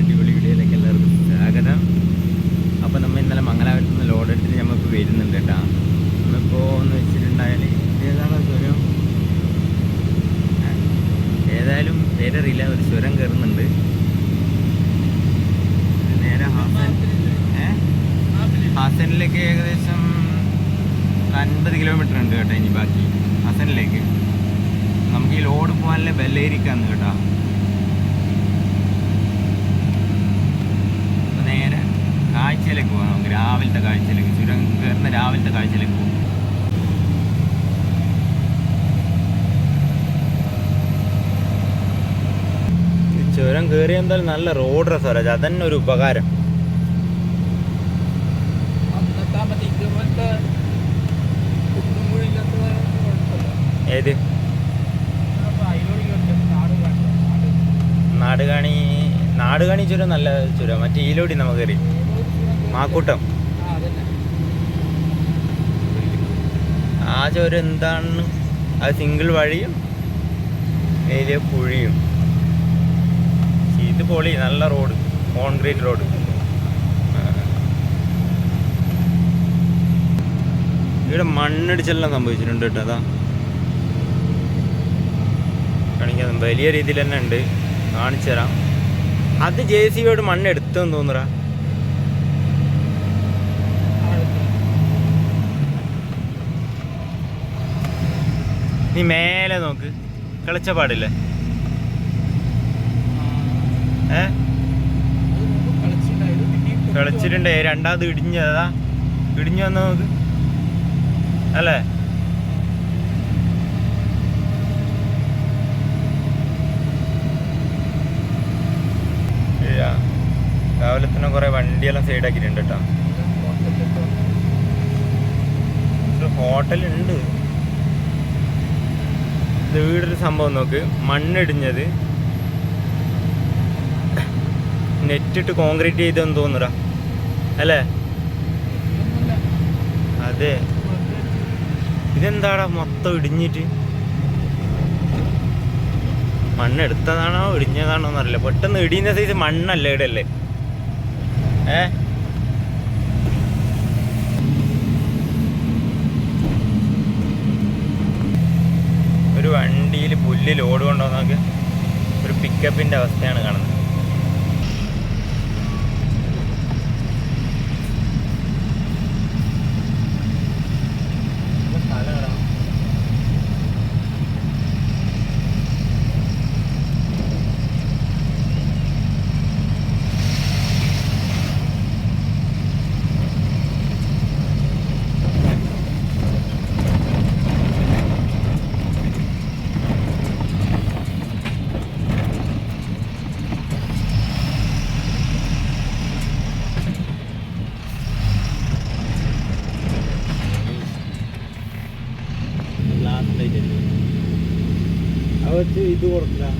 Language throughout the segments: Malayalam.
അടിപൊളി വീഡിയോയിലേക്ക് എല്ലാവർക്കും സ്വാഗതം. അപ്പോൾ നമ്മൾ ഇന്നലെ മംഗലാപുരത്ത് നിന്ന് ലോഡ് എടുത്തിട്ട് നമുക്ക് വരുന്നുണ്ട് കേട്ടോ. നമ്മളിപ്പോൾ എന്ന് വെച്ചിട്ടുണ്ടായാൽ ഏതാണ് സ്വരം? ഏതായാലും പേരറിയില്ല ഒരു സ്വരം കയറുന്നുണ്ട് നേരെ ഹാസൻ ഹാസനിലേക്ക് ഏകദേശം അൻപത് കിലോമീറ്റർ ഉണ്ട് കേട്ടോ ഇനി ബാക്കി. ഹസനിലേക്ക്. നമുക്ക് ഈ ലോഡ് പോകാനുള്ള ബെല്ലേരിക്കാന്ന് കേട്ടോ അപ്പൊ നേരെ കാഴ്ചയിലേക്ക് പോകാം നമുക്ക് രാവിലത്തെ കാഴ്ചയിലേക്ക് ചുരം രാവിലത്തെ കാഴ്ചയിലേക്ക് പോകും. ചുരം കയറി എന്തായാലും നല്ല റോഡ് രസമല്ല അതന്നെ ഒരു ഉപകാരം. ഏത്? നാടുകാണി നാടുകാണി ചുരം നല്ല ചുരം. മറ്റേ ഈലോടി നമുക്ക് കയറി മാക്കൂട്ടം. ആ ചുരം അത് സിംഗിൾ വഴിയും വലിയ പുഴിയും ഇത് പൊളി നല്ല റോഡ് കോൺക്രീറ്റ് റോഡ് ഇവിടെ മണ്ണിടിച്ചെല്ലാം സംഭവിച്ചിട്ടുണ്ട് കേട്ടോ അതാ. കാണിക്കാൻ വലിയ രീതിയിൽ തന്നെ ഉണ്ട്. കാണിച്ചു തരാം അത് ജെ സി ബിയോട് മണ്ണെടുത്തെന്ന് തോന്നുറാ നീ മേലെ നോക്ക്. കളിച്ച പാടില്ലേ? ഏ? കളിച്ചിട്ടുണ്ട്. രണ്ടാമത് ഇടിഞ്ഞതാ. ഇടിഞ്ഞു വന്ന നോക്ക്. അല്ലേ. രാവിലെ തന്നെ കുറെ വണ്ടിയെല്ലാം സൈഡാക്കിയിട്ടുണ്ട് കേട്ടോ. ഹോട്ടലുണ്ട് വീടൊരു സംഭവം നോക്ക്. മണ്ണിടിഞ്ഞത് നെറ്റിട്ട് കോൺക്രീറ്റ് ചെയ്തെന്ന് തോന്നുറാ അല്ലേ? അതെ. ഇതെന്താടാ മൊത്തം ഇടിഞ്ഞിട്ട്? മണ്ണ് എടുത്തതാണോ ഇടിഞ്ഞതാണോ എന്നറിയില്ല. പെട്ടെന്ന് ഇടിയുന്ന സൈസ് മണ്ണല്ല ഇടല്ലേ? ഏ? ഒരു വണ്ടിയിൽ പുല്ല് ലോഡ് കൊണ്ടുവന്നൊക്കെ ഒരു പിക്കപ്പിന്റെ അവസ്ഥയാണ് കാണുന്നത് സ്ഥലം എവിടാ? ലാസ്റ്റ് ലൈറ്റ് അല്ലേ അത് വെച്ച്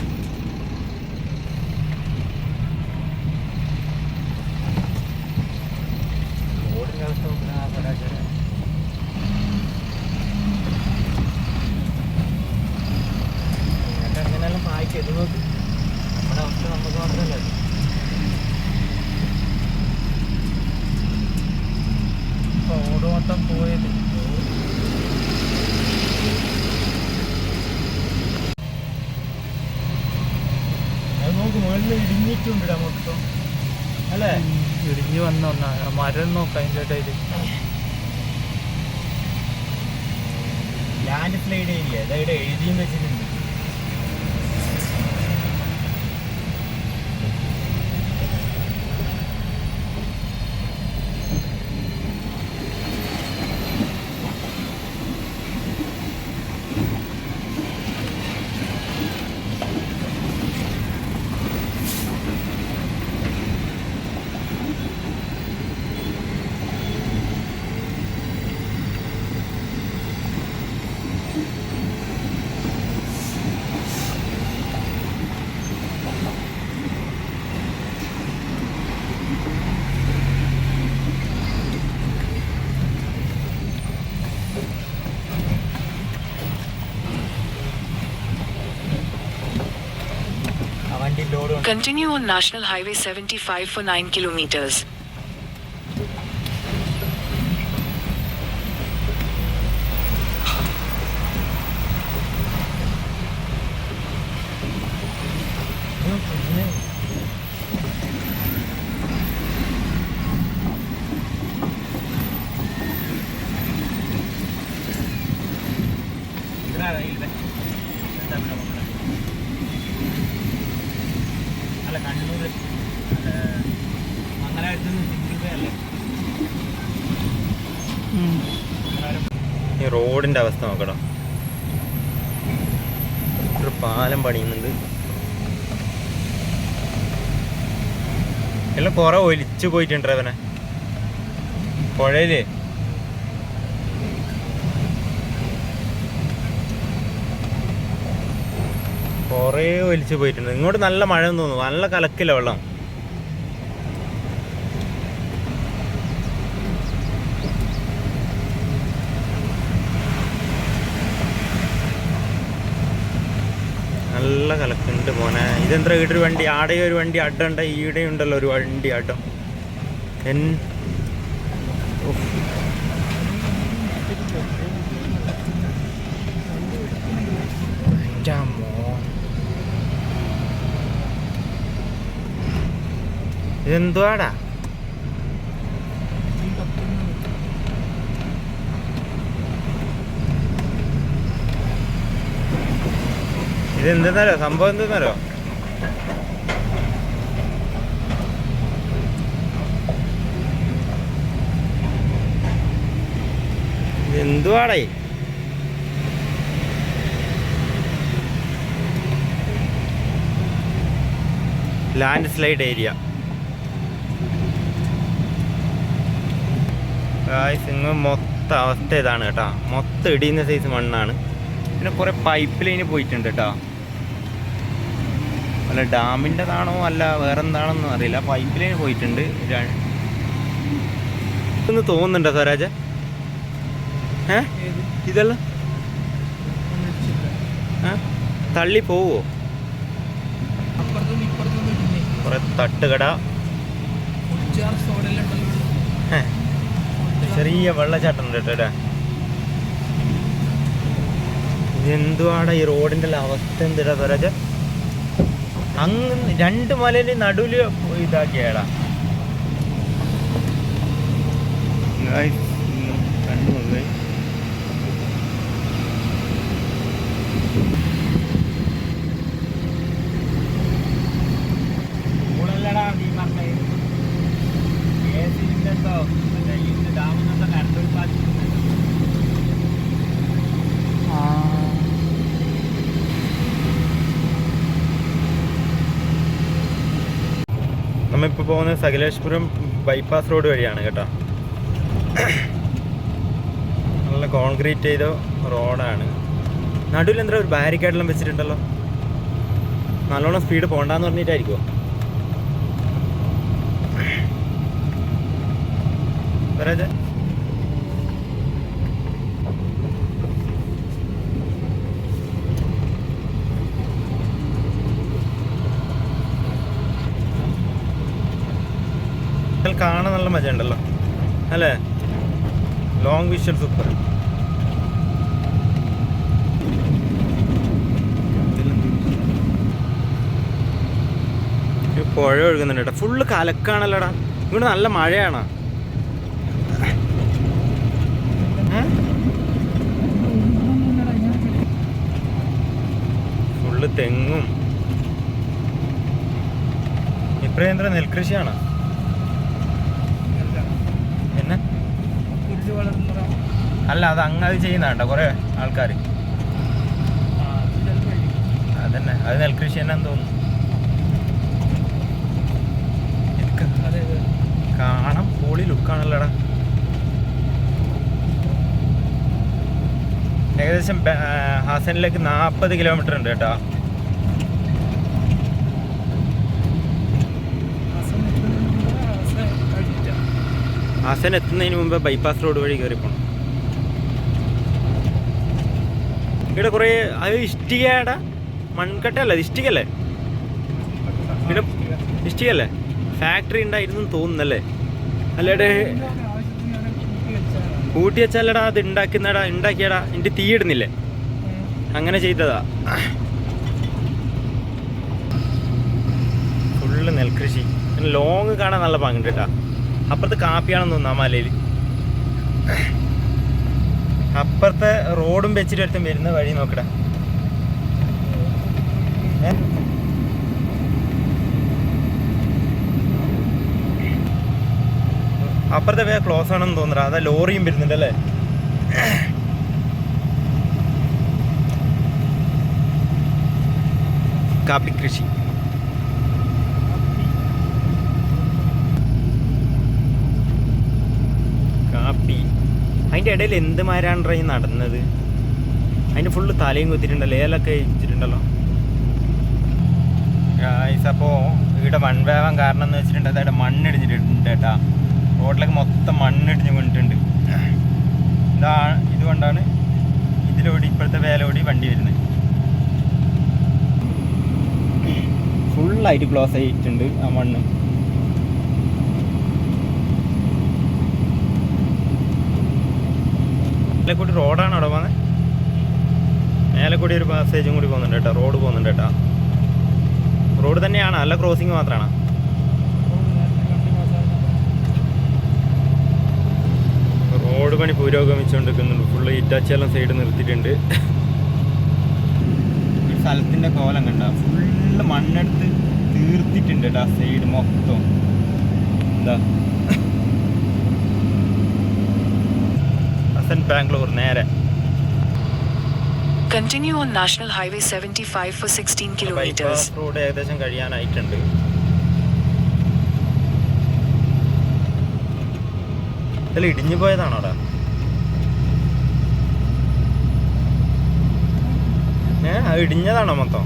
Continue on National Highway 75 for 9 kilometers. ഈ റോഡിന്റെ അവസ്ഥ നോക്കണം ഒരു പാലം പണിയുന്നുണ്ട്. എല്ലാം കുറെ ഒലിച്ചു പോയിട്ടുണ്ട് അവനെ? പുഴയിലേ? കുറേ ഒലിച്ചു പോയിട്ടുണ്ട്. ഇങ്ങോട്ട് നല്ല മഴ തോന്നുന്നു. നല്ല കലക്കില്ല വെള്ളം. നല്ല കലക്കുണ്ട് മോനെ. ഇതെന്താ ഇവിടെ ഒരു വണ്ടി? ആടെ ഒരു വണ്ടി അടണ്ട ഈടെ ഉണ്ടല്ലോ ഒരു വണ്ടി അഡം എൻ. ഇതെന്തുവാടാ? ഇതെന്തെന്നറിയോ? സംഭവം എന്തെന്നറിയോ? എന്തുവാടേ ലാൻഡ് സ്ലൈഡ് ഏരിയ ഇങ്ങ് മൊത്തം അവസ്ഥ ഇതാണ് കേട്ടോ. മൊത്തം ഇടിയുന്ന സൈസ് മണ്ണാണ്. പിന്നെ കുറേ പൈപ്പ് ലൈന് പോയിട്ടുണ്ട് കേട്ടോ. അല്ല ഡാമിന്റെതാണോ? അല്ല വേറെ എന്താണെന്ന് അറിയില്ല പൈപ്പ് ലൈൻ പോയിട്ടുണ്ട്. എന്ന് തോന്നുന്നുണ്ടോ സ്വരാജ? ഇതെല്ലാം? തള്ളി പോവോ? കുറെ തട്ടുകട. ചെറിയ വെള്ളച്ചാട്ടം കേട്ടോ. ഇതെന്തുവാടാ ഈ റോഡിന്റെ അവസ്ഥ? എന്തിടാ സ്വരാജ്? അങ്ങ് രണ്ട് മലയിൽ നടുവിൽ ഇതാക്കിയാടാ നമ്മളിപ്പോൾ പോകുന്നത് സകലേശ്പുരം ബൈപ്പാസ് റോഡ് വഴിയാണ് കേട്ടോ. നല്ല കോൺക്രീറ്റ് ചെയ്ത റോഡാണ് നടുവിൽ എന്താ ഒരു ബാരിക്കേഡെല്ലാം വെച്ചിട്ടുണ്ടല്ലോ. നല്ലോണം സ്പീഡ് പോകണ്ടെന്ന് പറഞ്ഞിട്ടായിരിക്കുമോ വരാജ കാണാൻ നല്ല മജ ഉണ്ടല്ലോ അല്ലേ ലോങ് വിഷൻ സൂപ്പർ പുഴ ഒഴുകുന്നുണ്ട് ഫുള്ള് കലക്കാണല്ലോടാ. ഇവിടെ നല്ല മഴയാണ്? ഫുള്ള് തെങ്ങും. ഇപ്രേന്ദ്ര നെൽകൃഷിയാണ് പിന്നെ പുല്ല് വളർന്നതാ അല്ല അത് അങ്ങ് അത് ചെയ്യുന്നതാണ്ടോ കുറേ ആൾക്കാർ അതന്നെ അത് നെൽകൃഷി തന്നെ തോന്നുന്നു കാണാം പോളി അതെ കാണാൻ പൊളി ലുക്കാണല്ലോടാ ഏകദേശം ഹാസനിലേക്ക് നാൽപ്പത് കിലോമീറ്റർ ഉണ്ട് കേട്ടോ. ഹാസൻ എത്തുന്നതിന് മുമ്പ് ബൈപ്പാസ് റോഡ് വഴി കയറി പോകണം ഇവിടെ കുറേ അത് ഇഷ്ടികയുടെ മൺകട്ടയല്ല ഇഷ്ടികല്ലേ ഇവിടെ ഇഷ്ടികല്ലേ ഫാക്ടറി ഉണ്ടായിരുന്നു തോന്നുന്നല്ലേ? അല്ലേടെ കൂട്ടി വെച്ചാലടാ അത് ഉണ്ടാക്കുന്നടാ ഉണ്ടാക്കിയടാ എന്റെ തീ ഇടുന്നില്ലേ? അങ്ങനെ ചെയ്തതാ. ഫുള്ള് നെൽകൃഷി. ലോങ് കാണാൻ നല്ല പാങ്ങുണ്ട് കേട്ടാ. അപ്പുറത്ത് കാപ്പിയാണെന്ന് തോന്നുന്നു ആ മലയിൽ അപ്പുറത്തെ റോഡും വെച്ചിട്ട് അടുത്തും വരുന്ന വഴി നോക്കടാ. അപ്പുറത്തെ വേ ക്ലോസ് ആണെന്ന് തോന്നുന്നു അതാ ലോറിയും വരുന്നുണ്ട് അല്ലേ? കാപ്പി കൃഷി കാപ്പി അതിന്റെ ഇടയിൽ എന്ത് മാരാണ് ഈ നടന്നത്? അതിന്റെ ഫുള്ള് തലയും കുത്തിയിട്ടുണ്ടല്ലോ. ഏലൊക്കെ വെച്ചിട്ടുണ്ടല്ലോ അപ്പോൾ ഇവിടെ മൺവേവാൻ കാരണം എന്ന് വെച്ചിട്ടുണ്ടെങ്കിൽ അതായത് മണ്ണിടിഞ്ഞിട്ടുണ്ട് കേട്ടാ. റോഡിലേക്ക് മൊത്തം മണ്ണിടിഞ്ഞ് വീണിട്ടുണ്ട്. ഇതാ ഇതുകൊണ്ടാണ് ഇതിലോടി ഇപ്പോഴത്തെ വേലോടി വണ്ടി വരുന്നത്. ഫുള്ളായിട്ട് ക്ലോസ് ആയിട്ടുണ്ട് ആ മണ്ണ്. മേലെ കൂടി റോഡാണ് അവിടെ പോകുന്നത് മേലെ കൂടി ഒരു പാസേജും കൂടി പോകുന്നുണ്ട് കേട്ടോ. റോഡ് പോകുന്നുണ്ട് കേട്ടോ. റോഡ് തന്നെയാണ്. അല്ല ക്രോസിങ് മാത്രമാണ് റോഡ് പണി പുരോഗമിച്ചുകൊണ്ടിരിക്കുന്നുണ്ട്. ഫുള്ള് ഇറ്റാച്ചെല്ലാം സൈഡ് നിർത്തിയിട്ടുണ്ട്. സ്ഥലത്തിന്റെ കോലം കണ്ട? ഫുള്ള് മണ്ണെടുത്ത് തീർത്തിട്ടുണ്ട് കേട്ടോ സൈഡ് മൊത്തം. എന്താ ഹസൻ ബാംഗ്ലൂർ നേരെ. Continue on national highway seventy five four sixteen kilometres road ഏകദേശം കഴിയാനായിട്ടുണ്ട്. ഇതിൽ ഇടിഞ്ഞു പോയതാണോടാ ഏ ഇടിഞ്ഞതാണോ മൊത്തം?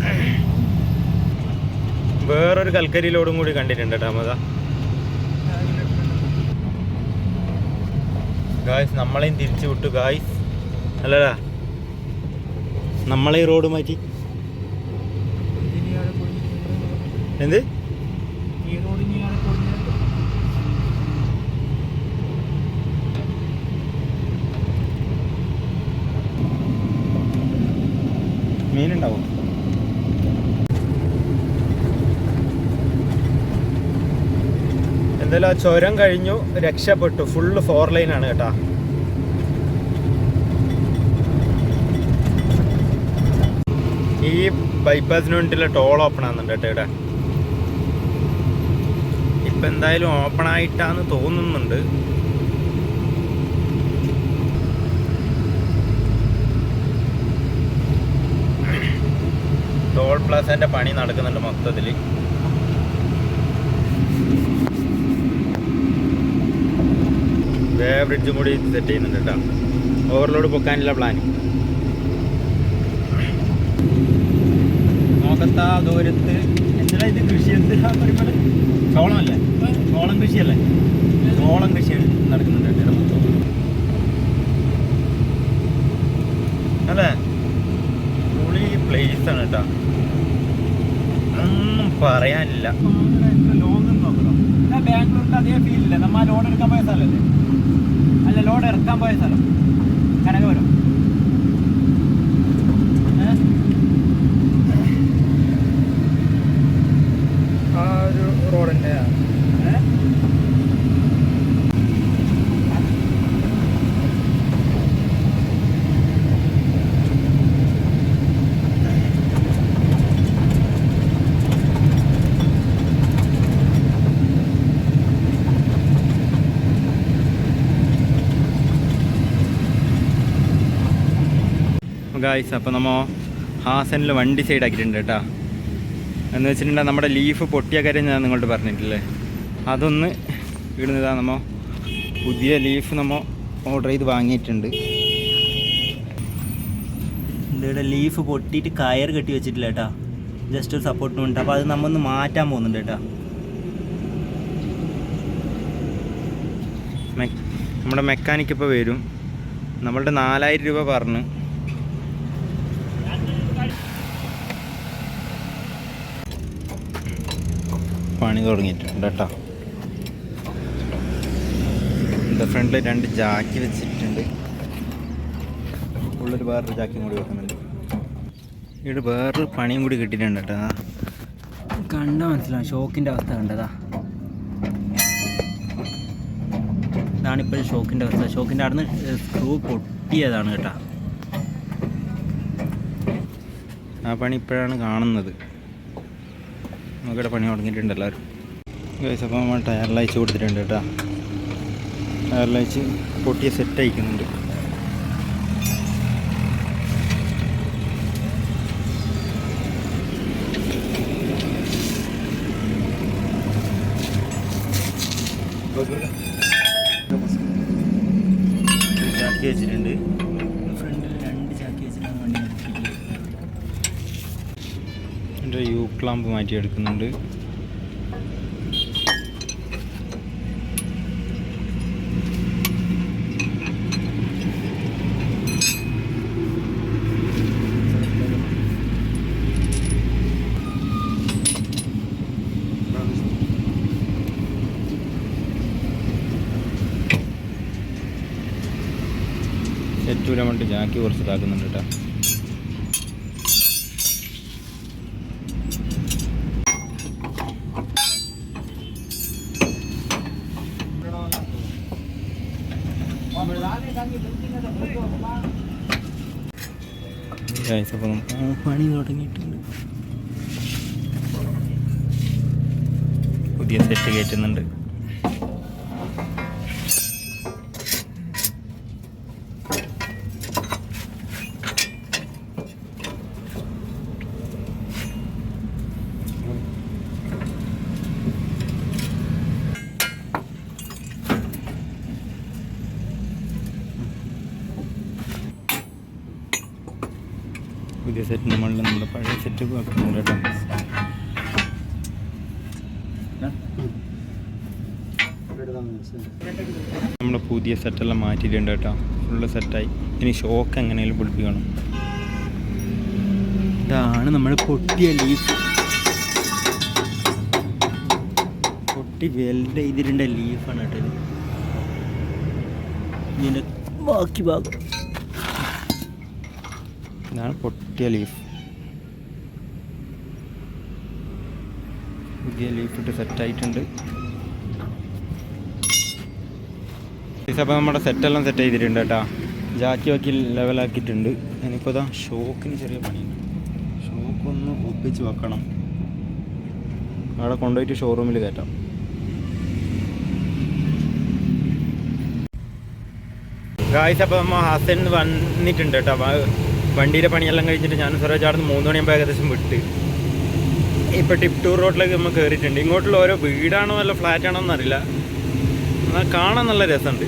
വേറൊരു കൽക്കരി ലോഡും കൂടി കണ്ടിട്ടുണ്ട് കേട്ടോ ഗായ്സ് നമ്മളെയും തിരിച്ചു വിട്ടു ഗായ്സ് അല്ലടാ. നമ്മളെ ഈ റോഡ് മാറ്റി. എന്ത്? മീനുണ്ടാവും? എന്തായാലും ആ ചുരം കഴിഞ്ഞു രക്ഷപ്പെട്ടു. ഫുള്ള് ഫോർ ലൈൻ ആണ് കേട്ടാ. ഈ ബൈപ്പാസിന് വേണ്ടിയിട്ടുള്ള ടോൾ ഓപ്പൺ ആകുന്നുണ്ട് കേട്ടോ ഇവിടെ. ഇപ്പൊ എന്തായാലും ഓപ്പൺ ആയിട്ടാന്ന് തോന്നുന്നുണ്ട്. ടോൾ പ്ലാസന്റെ പണി നടക്കുന്നുണ്ട് മൊത്തത്തിൽ വേ ബ്രിഡ്ജും കൂടി സെറ്റ് ചെയ്യുന്നുണ്ട് കേട്ടോ. ഓവർലോഡ് പൊക്കാനുള്ള പ്ലാൻ നോക്കത്താ ദൂരത്ത്. എന്തിനാ ഇത് കൃഷി? എന്തിനാ പറയുമ്പോൾ ചോളമല്ലേ? ചോളം കൃഷിയല്ലേ? ചോളം കൃഷി നടക്കുന്നുണ്ട് കേട്ടോ. അല്ലേ? പുളി പ്ലേസ് ആണ് കേട്ടോ. ഒന്നും പറയാനില്ല. ലോങ് അതേ ഫീലില്ല നമ്മൾ ആ ലോഡ് എടുക്കാൻ പോയ സ്ഥലമല്ലേ അല്ല ലോഡ് ഇറക്കാൻ പോയ സ്ഥലം. കനകപുരം ആ ഒരു റോഡിന്റെ ഗായ്സ് അപ്പോൾ നമ്മൾ ഹാസനിൽ വണ്ടി സൈഡ് ആക്കിയിട്ടുണ്ട് കേട്ടോ. എന്ന് വെച്ചിട്ടുണ്ടെങ്കിൽ നമ്മുടെ ലീഫ് പൊട്ടിയ കാര്യം ഞാൻ നിങ്ങളോട് പറഞ്ഞിട്ടില്ലേ? അതൊന്ന് ഇടുന്നതാ നമ്മൾ പുതിയ ലീഫ് നമ്മൾ ഓർഡർ ചെയ്ത് വാങ്ങിയിട്ടുണ്ട്. ഇവിടെ ലീഫ് പൊട്ടിയിട്ട് കയർ കെട്ടി വെച്ചിട്ടില്ല കേട്ടോ. ജസ്റ്റ് ഒരു സപ്പോർട്ടിന് വേണ്ടി. അപ്പോൾ അത് നമ്മൊന്ന് മാറ്റാൻ പോകുന്നുണ്ട് കേട്ടോ. നമ്മുടെ മെക്കാനിക്ക് ഇപ്പോൾ വരും. നമ്മളുടെ നാലായിരം രൂപ പറഞ്ഞു. പണി തുടങ്ങിയിട്ടുണ്ട് കേട്ടോ. ഇതിന്റെ ഫ്രണ്ടിൽ രണ്ട് ജാക്കി വെച്ചിട്ടുണ്ട്. ഉള്ളൊരു വേറൊരു ജാക്കിയും കൂടി വെക്കുന്നുണ്ട്. ഇവിടെ വേറൊരു പണിയും കൂടി കിട്ടിയിട്ടുണ്ട് കേട്ടോ. കണ്ടാൽ മനസ്സിലാവും ഷോക്കിന്റെ അവസ്ഥ കണ്ടതാ. ഇതാണിപ്പോൾ ഷോക്കിന്റെ അവസ്ഥ. ഷോക്കിന്റെ അവിടെ നിന്ന് സ്ക്രൂ പൊട്ടിയതാണ് കേട്ടോ. ആ പണി ഇപ്പോഴാണ് കാണുന്നത്. നമുക്കിവിടെ പണി തുടങ്ങിയിട്ടുണ്ട് എല്ലാവരും. ഗൈസ് അപ്പോൾ നമ്മൾ ടയർ ലൈച്ച് കൊടുത്തിട്ടുണ്ട് കേട്ടോ. ടയർ ലൈച്ച് പൊട്ടിയ സെറ്റ് അയക്കുന്നുണ്ട് വെച്ചിട്ടുണ്ട്. എന്റെ യു ക്ലാമ്പ് മാറ്റി എടുക്കുന്നുണ്ട് സെറ്റൂരാൻ വേണ്ടി ജാക്കി കുറച്ച് ഇതാക്കുന്നുണ്ട് കേട്ടോ. അപ്പോൾ നമുക്ക് ആ, പണി തുടങ്ങിയിട്ടുണ്ട്. പുതിയ സെറ്റ് കയറ്റുന്നുണ്ട് പുതിയ സെറ്റ് നമ്മളിൽ നമ്മുടെ പഴയ സെറ്റ് വെക്കുന്നുണ്ട് കേട്ടോ നമ്മുടെ പുതിയ സെറ്റെല്ലാം മാറ്റിയിട്ടുണ്ട് കേട്ടോ. ഫുള്ള് സെറ്റായി ഇനി ഷോക്ക് എങ്ങനെയും പിടിപ്പിക്കണം. ഇതാണ് നമ്മൾ പൊട്ടിയ ലീഫ് പൊട്ടി വെൽഡ് ചെയ്തിട്ടുണ്ട് ലീഫാണ് കേട്ടോ ഇത്. ഇതിന്റെ ബാക്കി ഭാഗം. ഇതാണ് പൊട്ടിയ ലീഫ് പുതിയ ലീഫ് ഇട്ട് സെറ്റായിട്ടുണ്ട് അപ്പോൾ നമ്മുടെ സെറ്റെല്ലാം സെറ്റ് ചെയ്തിട്ടുണ്ട് കേട്ടോ. ജാക്കി വാക്കി ലെവലാക്കിയിട്ടുണ്ട് ഞാനിപ്പോൾ ഇതാ ഷോക്കിന് ചെറിയ പണിയുണ്ട്. ഷോക്ക് ഒന്ന് ഒപ്പിച്ച് വെക്കണം. അവിടെ കൊണ്ടുപോയിട്ട് ഷോറൂമിൽ കയറ്റാം. ഗായ്സ് അപ്പോൾ നമ്മൾ ഹസൻ വന്നിട്ടുണ്ട് കേട്ടോ. വണ്ടിയുടെ പണിയെല്ലാം കഴിഞ്ഞിട്ട് ഞാൻ സ്വരാജ് അവിടെ നിന്ന് മൂന്ന് മണിയാകുമ്പോൾ ഏകദേശം വിട്ട്. ഇപ്പോൾ ടിപ് ടൂർ റോഡിലേക്ക് നമ്മൾ കയറിയിട്ടുണ്ട് ഇങ്ങോട്ടുള്ള ഓരോ വീടാണോ അല്ല ഫ്ലാറ്റ് ആണോ എന്നറിയില്ല എന്നാൽ കാണാൻ നല്ല രസമുണ്ട്.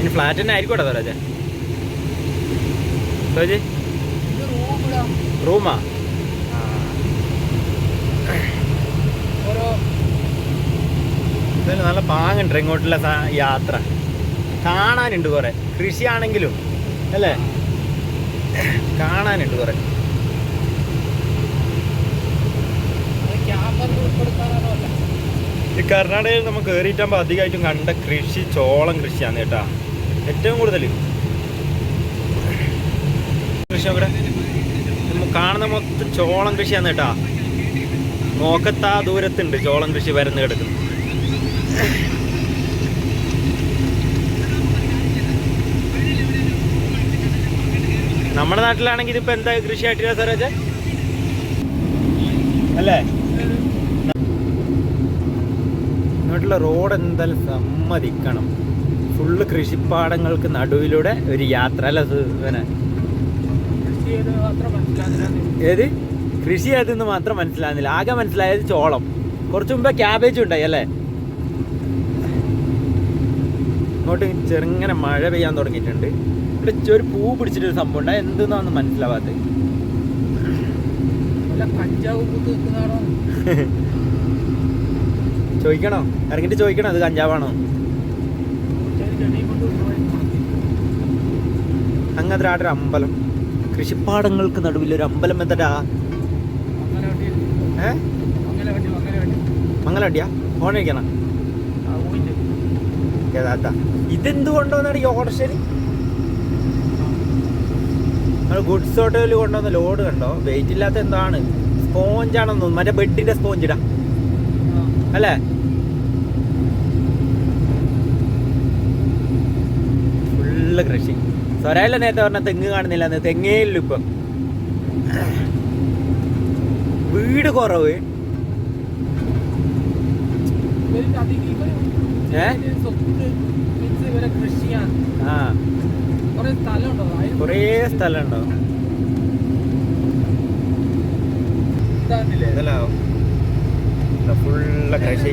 ഇനി ഫ്ലാറ്റ് തന്നെ ആയിരിക്കോട്ടെ സ്വരാജ് സ്വരാജ് റൂമാ? നല്ല പാങ്ങുണ്ട് ഇങ്ങോട്ടുള്ള യാത്ര. കാണാനുണ്ട് കുറെ. കൃഷിയാണെങ്കിലും അല്ലേ? കാണാനുണ്ട് കുറെ. ഈ കർണാടകയിൽ നമ്മൾ കയറിയിട്ടാകുമ്പോൾ അധികമായിട്ടും കണ്ട കൃഷി ചോളം കൃഷിയാണ് കേട്ടാ. ഏറ്റവും കൂടുതൽ. കൃഷി അവിടെ കാണുന്ന മൊത്തം ചോളം കൃഷിയാണ് കേട്ടാ. നോക്കത്താ ദൂരത്തുണ്ട് ചോളം കൃഷി വരുന്ന കിടക്കുന്നു നമ്മുടെ നാട്ടിലാണെങ്കിൽ ഇതിപ്പോ എന്താ കൃഷിയായിട്ടില്ല സാറേ അല്ലേ? ഇങ്ങോട്ടുള്ള റോഡ് എന്തായാലും സമ്മതിക്കണം. ഫുള്ള് കൃഷിപ്പാടങ്ങൾക്ക് നടുവിലൂടെ ഒരു യാത്ര അല്ല ചെയ്ത് ഏത്? കൃഷി ഏതെന്ന് മാത്രം മനസ്സിലാകുന്നില്ല. ആകെ മനസ്സിലായത് ചോളം. കുറച്ച് മുമ്പേ ക്യാബേജ് ഉണ്ടായി അല്ലേ? ഇങ്ങോട്ട് ചെറുങ്ങനെ മഴ പെയ്യാൻ തുടങ്ങിയിട്ടുണ്ട്. ഇവിടെ ഒരു പൂ പിടിച്ചിട്ടൊരു സംഭവം ഉണ്ടായി. എന്തെന്നാന്ന് മനസ്സിലാവാത്തത് കഞ്ചാവ് ചോദിക്കണോ? ഇറങ്ങിയിട്ട് ചോദിക്കണോ? അത് കഞ്ചാവാണോ? അങ്ങനത്തെ ആടൊരു അമ്പലം. കൃഷിപ്പാടങ്ങൾക്ക് നടുവിൽ ഒരു അമ്പലം എന്താ ഏ? മംഗലണ്ടിയാ ഫോൺ കഴിക്കണം ആ പോയിന്റ് ഏതാത്ത ഇതെന്ത് കൊണ്ടുവന്നാണ് ഈ ഓട്ടർഷേരി നമ്മൾ ഗുഡ്സ് ഹോട്ടലിൽ കൊണ്ടുവന്ന ലോഡ് കണ്ടോ? വെയിറ്റ് ഇല്ലാത്ത എന്താണ്? സ്പോഞ്ചാണെന്ന് തോന്നുന്നു. മറ്റേ ബെഡിന്റെ സ്പോഞ്ച് ഇടാ അല്ലേ? ഫുള്ള് കൃഷി. സ്വരായില്ല നേരത്തെ പറഞ്ഞ തെങ്ങ് കാണുന്നില്ല എന്ന് തെങ്ങേ ഇല്ല ഇപ്പം. വീട് കുറവ്. കൊറേ സ്ഥലമുണ്ടോ അതിന് ഇതല്ലോ ഫുള്ള് കൃഷി.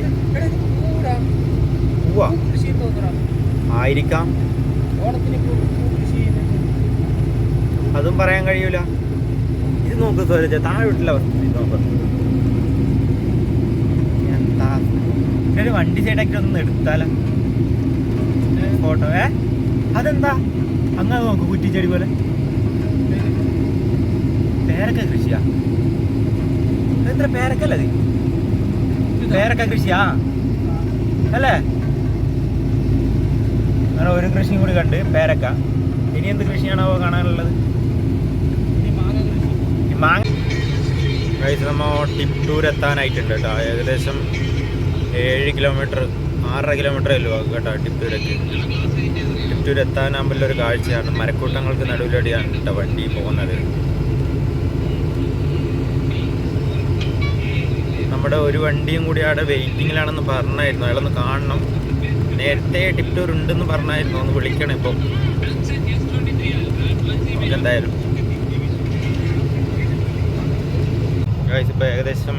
പൂവാ ആയിരിക്കാം. അതും പറയാൻ കഴിയൂല. ഇത് നോക്ക് സ്വരജ താഴെ വിട്ടില്ല നോക്ക്. എന്താ? ഒരു വണ്ടി സൈഡാക്കി ഒന്ന് എടുത്താലോ? ഫോട്ടോ ഏ? അതെന്താ? അങ്ങനെ നോക്ക് കുറ്റിച്ചെടി പോലെ. പേരക്ക കൃഷിയാ. എത്ര പേരക്കല്ലേ പേരക്ക കൃഷിയാ? അല്ലേ? അങ്ങനെ ഒരു കൃഷിയും കൂടി കണ്ട് പേരക്ക. ഇനി എന്ത് കൃഷിയാണോ കാണാനുള്ളത്? മാങ്ങ കഴിച്ച് നമ്മൾ ടിപ്പൂർ എത്താനായിട്ടുണ്ട് കേട്ടോ. ഏകദേശം ഏഴ് കിലോമീറ്റർ ആറര കിലോമീറ്റർ അല്ലോ കേട്ടോ ടിപ്പൂരേക്ക്. ടിപ്പൂർ എത്താനാകുമ്പോൾ ഒരു കാഴ്ചയാണ്. മരക്കൂട്ടങ്ങൾക്ക് നടുവിലൂടെയാണ് കേട്ടോ വണ്ടി പോകുന്നത്. നമ്മുടെ ഒരു വണ്ടിയും കൂടി അവിടെ വെയിറ്റിങ്ങിലാണെന്ന് പറഞ്ഞായിരുന്നു. അയാളൊന്ന് കാണണം. നേരത്തെ ടിപ്റ്റൂർ ഉണ്ടെന്ന് പറഞ്ഞായിരുന്നു. ഒന്ന് വിളിക്കണം ഇപ്പം. നമുക്ക് എന്തായാലും. ഗൈസ് ഇപ്പോൾ ഏകദേശം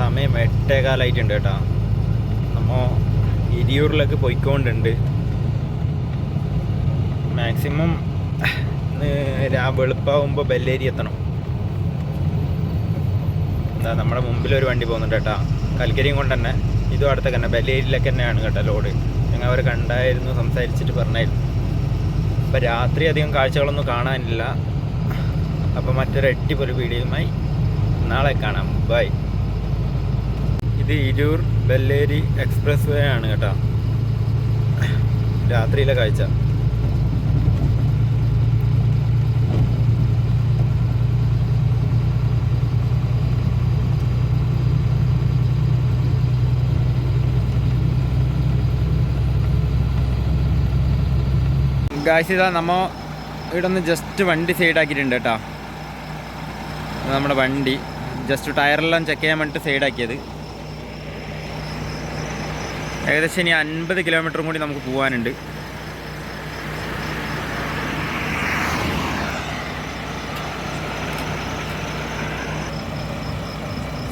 സമയം എട്ടേകാലായിട്ടുണ്ട് കേട്ടോ. നമ്മൾ ഇരിയൂരിലേക്ക് പോയിക്കൊണ്ടുണ്ട്. മാക്സിമം രാ വെളുപ്പാവുമ്പോൾ ബെല്ലേരി എത്തണം. എന്താ നമ്മുടെ മുമ്പിൽ ഒരു വണ്ടി പോകുന്നുണ്ട് കേട്ടോ. കൽക്കരിയും കൊണ്ട് തന്നെ ഇതും അടുത്തൊക്കെ തന്നെ ബലേരിയിലൊക്കെ തന്നെയാണ് കേട്ടോ ലോഡ്. ഞങ്ങൾ അവർ കണ്ടായിരുന്നു സംസാരിച്ചിട്ട് പറഞ്ഞായിരുന്നു. അപ്പം രാത്രി അധികം കാഴ്ചകളൊന്നും കാണാനില്ല. അപ്പം മറ്റൊരു അടിപൊളി വീഡിയോയുമായി നാളെ കാണാം. ബൈ. ഇത് ഇരൂർ ബല്ലേരി എക്സ്പ്രസ് വേ ആണ് കേട്ടോ. രാത്രിയിലെ കാഴ്ച. ഗായ്സ് ഇതാ നമ്മ ഇവിടെ ഒന്ന് ജസ്റ്റ് വണ്ടി സൈഡാക്കിയിട്ടുണ്ട് കേട്ടോ. നമ്മുടെ വണ്ടി. ജസ്റ്റ് ടയറെല്ലാം ചെക്ക് ചെയ്യാൻ വേണ്ടിയിട്ട് സൈഡാക്കിയത് ഏകദേശം ഇനി അൻപത് കിലോമീറ്ററും കൂടി നമുക്ക് പോകാനുണ്ട്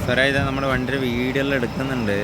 സാറേ ഇതാ നമ്മുടെ വണ്ടിയുടെ വീഡിയോയെല്ലാം എടുക്കുന്നുണ്ട്.